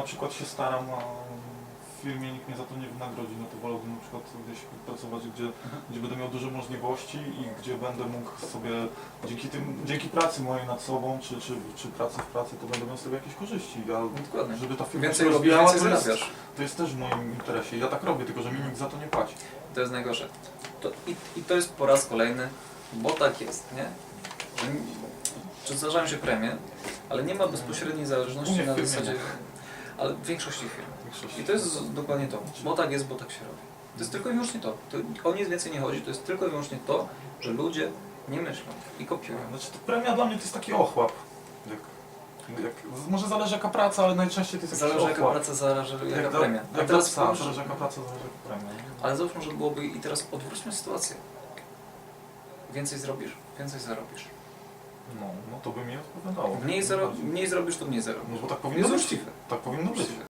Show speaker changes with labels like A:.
A: na przykład się staram, a w firmie nikt mnie za to nie wynagrodzi, no to wolałbym na przykład gdzieś pracować, gdzie, gdzie będę miał duże możliwości i gdzie będę mógł sobie dzięki tym, dzięki pracy mojej nad sobą, czy, czy, czy pracy w pracy, to będę miał tego jakieś korzyści. Ja,
B: Dokładnie.
A: żeby ta firma
B: Więcej
A: się
B: robisz,
A: rozwijała,
B: więcej
A: to jest,
B: zarabiasz.
A: to jest też w moim interesie. Ja tak robię, tylko że mi nikt za to nie płaci.
B: To jest najgorsze. To, i, I to jest po raz kolejny, bo tak jest, nie? Że n- Czy zdarzają się premie, ale nie ma bezpośredniej
A: U
B: zależności
A: mnie w
B: na
A: firmie
B: zasadzie... Ale w większości firm.
A: Większości.
B: I to jest dokładnie to. Bo tak jest, bo tak się robi. To jest tylko i wyłącznie to. to o nic więcej nie chodzi, to jest tylko i wyłącznie to, że ludzie nie myślą i kopiują.
A: Znaczy, to premia dla mnie to jest taki ochłap. Jak, jak, może zależy jaka praca, ale najczęściej to jest jakiś
B: Zależy jaka
A: ochłap.
B: praca, zależy jaka
A: Jak,
B: premia.
A: jak
B: A teraz
A: psa,
B: spójrz-
A: zależy jaka praca, zależy jaka premia. nie?
B: Ale załóżmy, że byłoby i teraz odwróćmy sytuację. Więcej zrobisz, więcej zarobisz.
A: No, no to by mi odpowiadało.
B: Mniej, zaro mniej zrobisz, to mniej zarobisz.
A: No bo tak
B: Jest
A: powinno być.
B: uczciwe.
A: Tak powinno być.
B: Uczciwe.